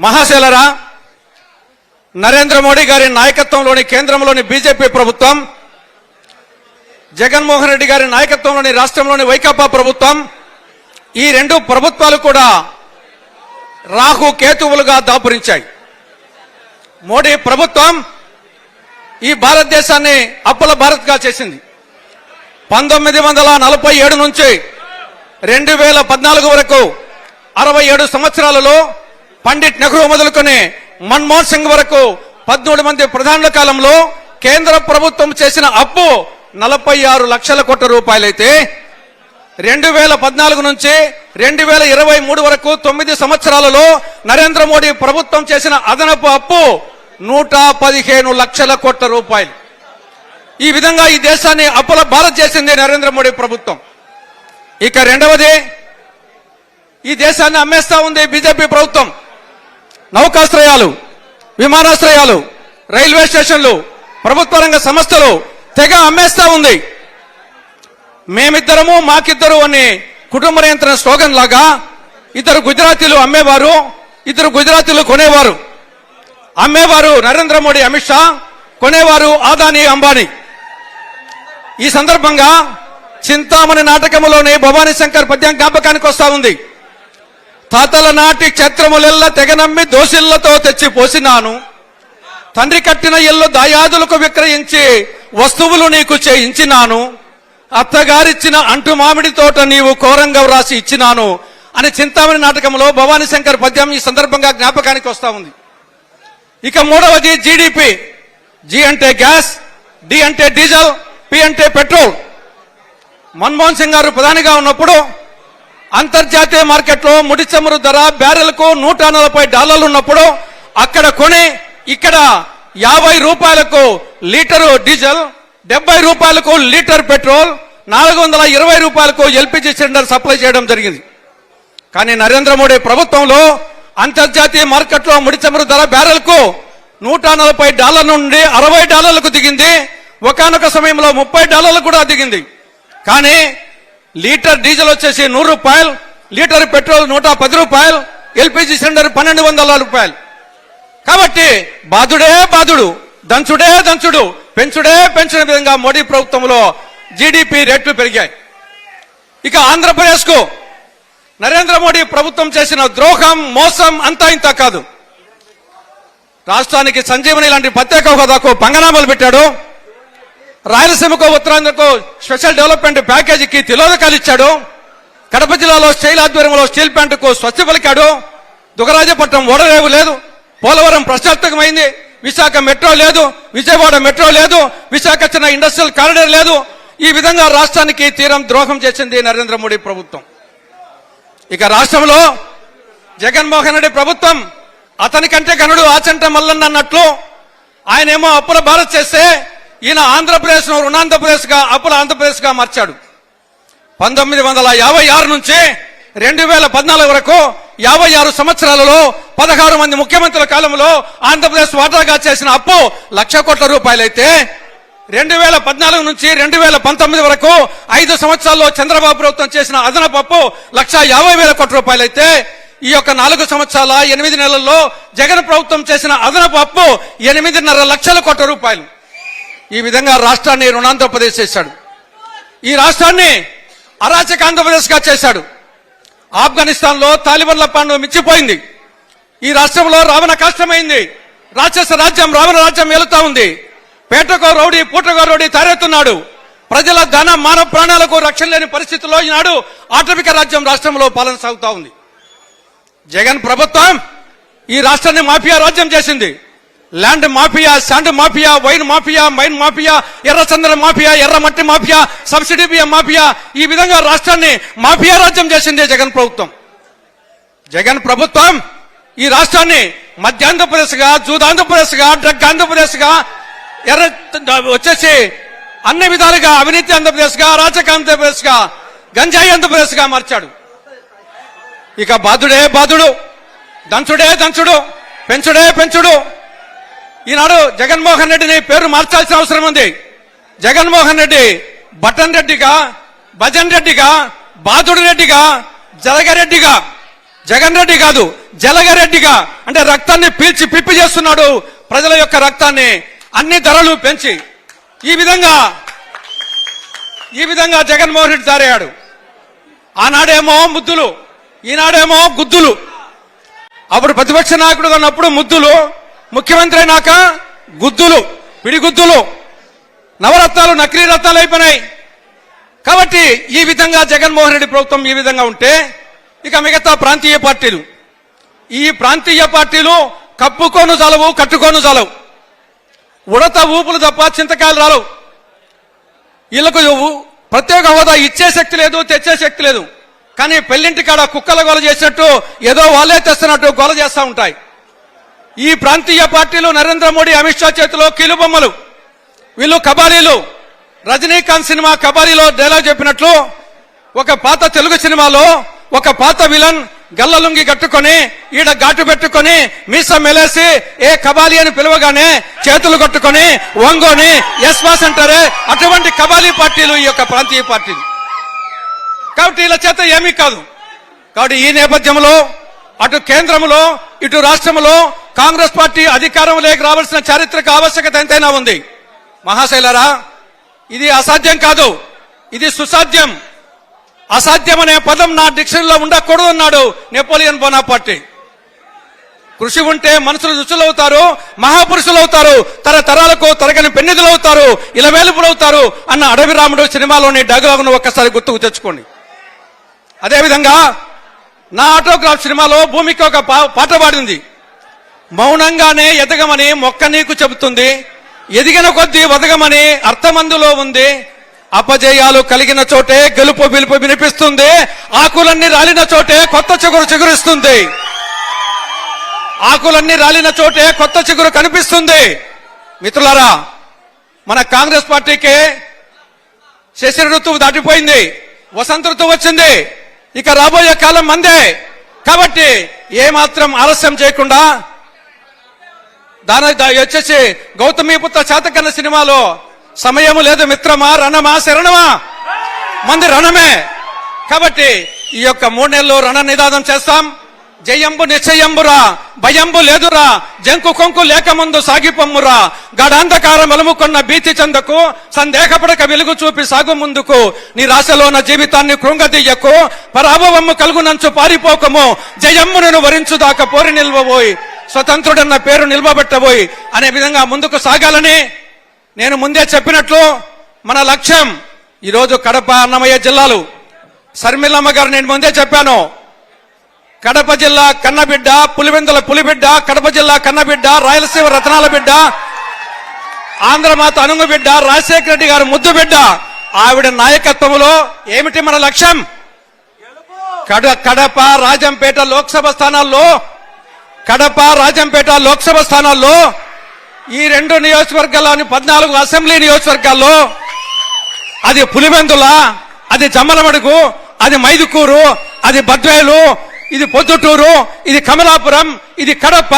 మహాశైలరా నరేంద్ర మోడీ గారి నాయకత్వంలోని కేంద్రంలోని బీజేపీ ప్రభుత్వం జగన్మోహన్ రెడ్డి గారి నాయకత్వంలోని రాష్ట్రంలోని వైకాపా ప్రభుత్వం ఈ రెండు ప్రభుత్వాలు కూడా రాహు కేతువులుగా దాపురించాయి. మోడీ ప్రభుత్వం ఈ భారతదేశాన్ని అప్పుల భారత్గా చేసింది. పంతొమ్మిది వందల నలభై ఏడు నుంచి రెండు వేల పద్నాలుగు వరకు అరవై ఏడు సంవత్సరాలలో పండిట్ నెహ్రూ మొదలుకొని మన్మోహన్ సింగ్ వరకు పద్మూడు మంది ప్రధానుల కాలంలో కేంద్ర ప్రభుత్వం చేసిన అప్పు నలభై ఆరు లక్షల కోట్ల రూపాయలైతే రెండు వేల పద్నాలుగు నుంచి రెండు వేల ఇరవై మూడు వరకు తొమ్మిది సంవత్సరాలలో నరేంద్ర మోడీ ప్రభుత్వం చేసిన అదనపు అప్పు నూట పదిహేను లక్షల కోట్ల రూపాయలు. ఈ విధంగా ఈ దేశాన్ని అప్పుల భారత్ చేసింది నరేంద్ర మోడీ ప్రభుత్వం. ఇక రెండవది ఈ దేశాన్ని అమ్మేస్తా ఉంది బీజేపీ ప్రభుత్వం. నౌకాశ్రయాలు విమానాశ్రయాలు రైల్వే స్టేషన్లు ప్రభుత్వ రంగ సంస్థలు తెగ అమ్మేస్తా ఉంది. మేమిద్దరము మాకిద్దరు అనే కుటుంబ నియంత్రణ స్లోగన్ లాగా ఇద్దరు గుజరాతీలు అమ్మేవారు ఇద్దరు గుజరాతీలు కొనేవారు. అమ్మేవారు నరేంద్ర మోడీ అమిత్ షా కొనేవారు ఆదాని అంబానీ. ఈ సందర్భంగా చింతామణి నాటకంలోనే భవానీ శంకర్ పద్యం జ్ఞాపకానికి వస్తా ఉంది. తాతల నాటి క్షేత్రములెల్ల తెగనమ్మి దోసిళ్ళతో తెచ్చి పోసినాను. తండ్రి కట్టిన ఇల్లు దాయాదులకు విక్రయించి వస్తువులు నీకు చేయించినాను. అత్తగారిచ్చిన అంటు మామిడి తోట నీవు కోరంగా వ్రాసి ఇచ్చినాను అని చింతామణి నాటకంలో భవానీ శంకర్ పద్యం ఈ సందర్భంగా జ్ఞాపకానికి వస్తా ఉంది. ఇక మూడవది జీడిపి జి అంటే గ్యాస్ డి అంటే డీజిల్ పి అంటే పెట్రోల్. మన్మోహన్ సింగ్ గారు ప్రధానిగా ఉన్నప్పుడు అంతర్జాతీయ మార్కెట్లో ముడి చమురు ధర బ్యారెల్కు నూట నలభై డాలర్లు ఉన్నప్పుడు అక్కడ కొని ఇక్కడ యాభై రూపాయలకు లీటరు డీజిల్ డెబ్బై రూపాయలకు లీటర్ పెట్రోల్ నాలుగు వందల ఇరవై రూపాయలకు ఎల్పిజి సిలిండర్ సప్లై చేయడం జరిగింది. కానీ నరేంద్ర మోడీ ప్రభుత్వంలో అంతర్జాతీయ మార్కెట్లో ముడి చమురు ధర బ్యారెల్కు నూట నలభై డాలర్ల నుండి అరవై డాలర్లకు దిగింది. ఒకానొక సమయంలో ముప్పై డాలర్లు కూడా దిగింది. కానీ లీటర్ డీజిల్ వచ్చేసి నూరు రూపాయలు లీటర్ పెట్రోల్ నూట పది రూపాయలు ఎల్పిజి సిలిండర్ పన్నెండు వందల రూపాయలు. కాబట్టి బాధుడే బాధుడు దంచుడే దంచుడు పెంచుడే పెంచిన విధంగా మోడీ ప్రభుత్వంలో జీడిపి రేట్లు పెరిగాయి. ఇక ఆంధ్రప్రదేశ్కు నరేంద్ర మోడీ ప్రభుత్వం చేసిన ద్రోహం మోసం అంతా ఇంత కాదు. రాష్ట్రానికి సంజీవని లాంటి ప్రత్యేక హోదాకు పంగనామాలు పెట్టాడు. రాయలసీమకు ఉత్తరాంధ్రకు స్పెషల్ డెవలప్మెంట్ ప్యాకేజీకి తిలోదకాలు ఇచ్చాడు కడప జిల్లాలో స్టైల్ ఆధ్వర్యంలో స్టీల్ ప్లాంట్కు స్వచ్ఛ పలికాడు. దుగరాజపట్నం ఓడరేవు లేదు. పోలవరం ప్రశాంతకమైంది విశాఖ మెట్రో లేదు. విజయవాడ మెట్రో లేదు. విశాఖ చిన్న ఇండస్ట్రియల్ కారిడర్ లేదు. ఈ విధంగా రాష్ట్రానికి తీరం ద్రోహం చేసింది నరేంద్ర మోడీ ప్రభుత్వం. ఇక రాష్ట్రంలో జగన్మోహన్ రెడ్డి ప్రభుత్వం అతనికంటే గనుడు ఆచంట మల్లన్న అన్నట్లు ఆయనేమో అప్పుల భారత్ చేస్తే ఈయన ఆంధ్రప్రదేశ్ను రుణాంధ్రప్రదేశ్గా అప్పుల ఆంధ్రప్రదేశ్గా మార్చాడు. పంతొమ్మిది వందల యాభై ఆరు నుంచి రెండు వేల పద్నాలుగు వరకు యాభై ఆరు సంవత్సరాలలో పదహారు మంది ముఖ్యమంత్రుల కాలంలో ఆంధ్రప్రదేశ్ వాటాగా చేసిన అప్పు లక్ష కోట్ల రూపాయలైతే రెండు వేల పద్నాలుగు నుంచి రెండు వేల పంతొమ్మిది వరకు ఐదు సంవత్సరాల్లో చంద్రబాబు ప్రభుత్వం చేసిన అదనపు అప్పు లక్ష యాభై వేల కోట్ల రూపాయలైతే ఈ యొక్క నాలుగు సంవత్సరాల ఎనిమిది నెలల్లో జగన్ ప్రభుత్వం చేసిన అదనపు అప్పు ఎనిమిదిన్నర లక్షల కోట్ల రూపాయలు. ఈ విధంగా రాష్ట్రాన్ని రుణాంధ్రప్రదేశ్ చేశాడు. ఈ రాష్ట్రాన్ని అరాచక ఆంధ్రప్రదేశ్గా చేశాడు. ఆఫ్ఘనిస్తాన్లో తాలిబన్ల పాండు మించిపోయింది. ఈ రాష్ట్రంలో రావణ కష్టమైంది. రాక్షస రాజ్యం రావణ రాజ్యం వెళుతా ఉంది. పేటకో రౌడీ పూటకో రౌడీ తయారెత్తున్నాడు ప్రజల ధన మానవ ప్రాణాలకు రక్షణ లేని పరిస్థితుల్లో ఈనాడు ఆటవిక రాజ్యం రాష్ట్రంలో పాలన సాగుతా ఉంది. జగన్ ప్రభుత్వం ఈ రాష్ట్రాన్ని మాఫియా రాజ్యం చేసింది. Land mafia sand mafia wine mafia mine mafia ఎర్రచందన mafia ఎర్ర మట్టి మాఫియా సబ్సిడీ బియ్యం మాఫియా ఈ విధంగా రాష్ట్రాన్ని మాఫియా రాజ్యం చేసింది జగన్ ప్రభుత్వం. జగన్ ప్రభుత్వం ఈ రాష్ట్రాన్ని మధ్యాంధ్రప్రదేశ్గా జూదాంధ్రప్రదేశ్గా డ్రగ్ ఆంధ్రప్రదేశ్గా ఎర్ర వచ్చేసి అన్ని విధాలుగా అవినీతి ఆంధ్రప్రదేశ్గా అరాచక ఆంధ్రప్రదేశ్గా గంజాయి ఆంధ్రప్రదేశ్గా మార్చాడు. ఇక బాధుడే బాధుడు దంచుడే దంచుడు పెంచుడే పెంచుడు ఈనాడు జగన్మోహన్ రెడ్డిని పేరు మార్చాల్సిన అవసరం ఉంది. జగన్మోహన్ రెడ్డి బటన్ రెడ్డిగా భజన్ రెడ్డిగా బాధుడు రెడ్డిగా జలగరెడ్డిగా జగన్ రెడ్డి కాదు జలగరెడ్డిగా అంటే రక్తాన్ని పీల్చి పిప్పి చేస్తున్నాడు. ప్రజల యొక్క రక్తాన్ని అన్ని ధరలు పెంచి ఈ విధంగా ఈ విధంగా జగన్మోహన్ రెడ్డి దారయ్యాడు ఆనాడేమో ముద్దులు ఈనాడేమో గుద్దులు. అప్పుడు ప్రతిపక్ష నాయకుడుగా ఉన్నప్పుడు ముద్దులు ముఖ్యమంత్రి అయినాక గుద్దులు పిడిగుద్దులు నవరత్నాలు నకిలీ రత్నాలు అయిపోయినాయి. కాబట్టి ఈ విధంగా జగన్మోహన్ రెడ్డి ప్రభుత్వం ఈ విధంగా ఉంటే ఇక మిగతా ప్రాంతీయ పార్టీలు ఈ ప్రాంతీయ పార్టీలు కప్పుకోను చలవు కట్టుకోను చలవు ఉడత ఊపులు తప్ప చింతకాయలు రాలవు. వీళ్ళకు ప్రత్యేక హోదా ఇచ్చే శక్తి లేదు తెచ్చే శక్తి లేదు. కానీ పెళ్ళింటి కాడ కుక్కల గొల చేసినట్టు ఏదో వాళ్ళే తెస్తున్నట్టు గొల చేస్తూ ఉంటాయి. ఈ ప్రాంతీయ పార్టీలు నరేంద్ర మోడీ అమిత్ షా చేతిలో కీలుబొమ్మలు. వీళ్ళు కబాలీలు రజనీకాంత్ సినిమా కబాలీలో డైలాగ్ చెప్పినట్లు ఒక పాత తెలుగు సినిమాలో ఒక పాత విలన్ గల్లలుంగి కట్టుకొని ఈడ ఘాటు పెట్టుకొని మీసం మెలేసి ఏ కబాలి అని పిలవగానే చేతులు కట్టుకొని వంగోని ఎస్వాస్ అంటారే అటువంటి కబాలీ పార్టీలు ఈ యొక్క ప్రాంతీయ పార్టీలు. కాబట్టి వీళ్ళ చేత ఏమీ కాదు. కాబట్టి ఈ నేపథ్యంలో అటు కేంద్రంలో ఇటు రాష్ట్రంలో కాంగ్రెస్ పార్టీ అధికారంలోకి రావాల్సిన చారిత్రక ఆవశ్యకత ఎంతైనా ఉంది. మహాశైలరా ఇది అసాధ్యం కాదు. ఇది సుసాధ్యం. అసాధ్యం అనే పదం నా డిక్షనరీలో ఉండకూడదు అన్నాడు నెపోలియన్ బోనాపార్టీ. కృషి ఉంటే మనుషులు రుచులవుతారు మహాపురుషులు అవుతారు తరతరాలకు తరగని పెన్నిధులు అవుతారు ఇలవేలుపులు అవుతారు అన్న అడవి రాముడు సినిమాలోని డైలాగును ఒక్కసారి గుర్తుకు తెచ్చుకోండి. అదేవిధంగా నా ఆటోగ్రాఫ్ సినిమాలో భూమికి ఒక పాట పాడింది. మౌనంగానే ఎదగమని మొక్క నీకు చెబుతుంది. ఎదిగిన కొద్దీ వదగమని అర్థమందులో ఉంది. అపజయాలు కలిగిన చోటే గెలుపు పిలుపు వినిపిస్తుంది. ఆకులన్నీ రాలిన చోటే కొత్త చిగురు చిగురిస్తుంది. ఆకులన్నీ రాలిన చోటే కొత్త చిగురు కనిపిస్తుంది. మిత్రులారా మన కాంగ్రెస్ పార్టీకి శశిర ఋతువు దాటిపోయింది. వసంత ఋతువు వచ్చింది. ఇక రాబోయే కాలం మందే. కాబట్టి ఏమాత్రం ఆలస్యం చేయకుండా దాని వచ్చేసి గౌతమీపుత్ర శాతకన్న సినిమాలో సమయము లేదు మిత్రమా రణమా శరణమా? మంది రణమే. కాబట్టి ఈ యొక్క మూడు నెలలు రణ నిదానం చేస్తాం. జయంబు నిశ్చయంబురా భయంబు లేదురా జంకు కొంకు లేక ముందు సాగిపొమ్మురా. గడాంధకారం వెలుముకున్న భీతి చెందకు సందేహపడక వెలుగు చూపి సాగు ముందుకు. నీ రాశలోన జీవితాన్ని కృంగదీయకు పరాభవము కలుగునంచు పారిపోకము. జయమ్మును వరించుదాకా పోరి నిల్వబోయి స్వతంత్రుడన్న పేరు నిల్వబెట్టబోయి అనే విధంగా ముందుకు సాగాలని నేను ముందే చెప్పినట్లు మన లక్ష్యం ఈరోజు కడప అన్నమయ్య జిల్లాలు. శర్మిలమ్మ గారు నేను ముందే చెప్పాను. కడప జిల్లా కన్నబిడ్డ పులివెందుల పులిబిడ్డ కడప జిల్లా కన్నబిడ్డ రాయలసీమ రత్నాల బిడ్డ ఆంధ్రమాత అనుంగు బిడ్డ రాజశేఖర రెడ్డి గారు ముద్దు బిడ్డ. ఆవిడ నాయకత్వంలో ఏమిటి మన లక్ష్యం? కడ కడప రాజంపేట లోక్సభ స్థానాల్లో కడప రాజంపేట లోక్సభ స్థానాల్లో ఈ రెండు నియోజకవర్గాల్లోని పద్నాలుగు అసెంబ్లీ నియోజకవర్గాల్లో అది పులివెందుల అది జమ్మలమడుగు అది మైదుకూరు అది బద్వేలు ఇది పొద్దుటూరు ఇది కమలాపురం ఇది కడప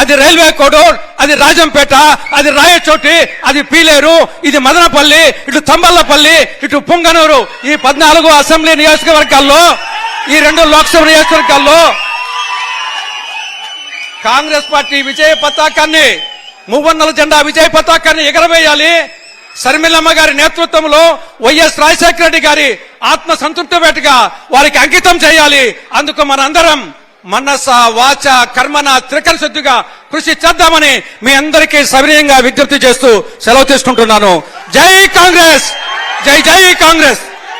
అది రైల్వే కోడూర్ అది రాజంపేట అది రాయచోటి అది పీలేరు ఇది మదనపల్లి ఇటు తంబల్లపల్లి ఇటు పుంగనూరు. ఈ పద్నాలుగు అసెంబ్లీ నియోజకవర్గాల్లో ఈ రెండు లోక్సభ నియోజకవర్గాల్లో కాంగ్రెస్ పార్టీ విజయ పతాకాన్ని మువ్వన్నల జెండా విజయ పతాకాన్ని ఎగరవేయాలి. శర్మిలమ్మ గారి నేతృత్వంలో వైఎస్ రాజశేఖర రెడ్డి గారి ఆత్మ సంతృప్తి వేటగా వారికి అంకితం చేయాలి. అందుకు మనందరం మనస వాచ కర్మన త్రికర శుద్ధిగా కృషి చేద్దామని మీ అందరికీ సవినీయంగా విజ్ఞప్తి చేస్తూ సెలవు తీసుకుంటున్నాను. జై కాంగ్రెస్! జై జై కాంగ్రెస్!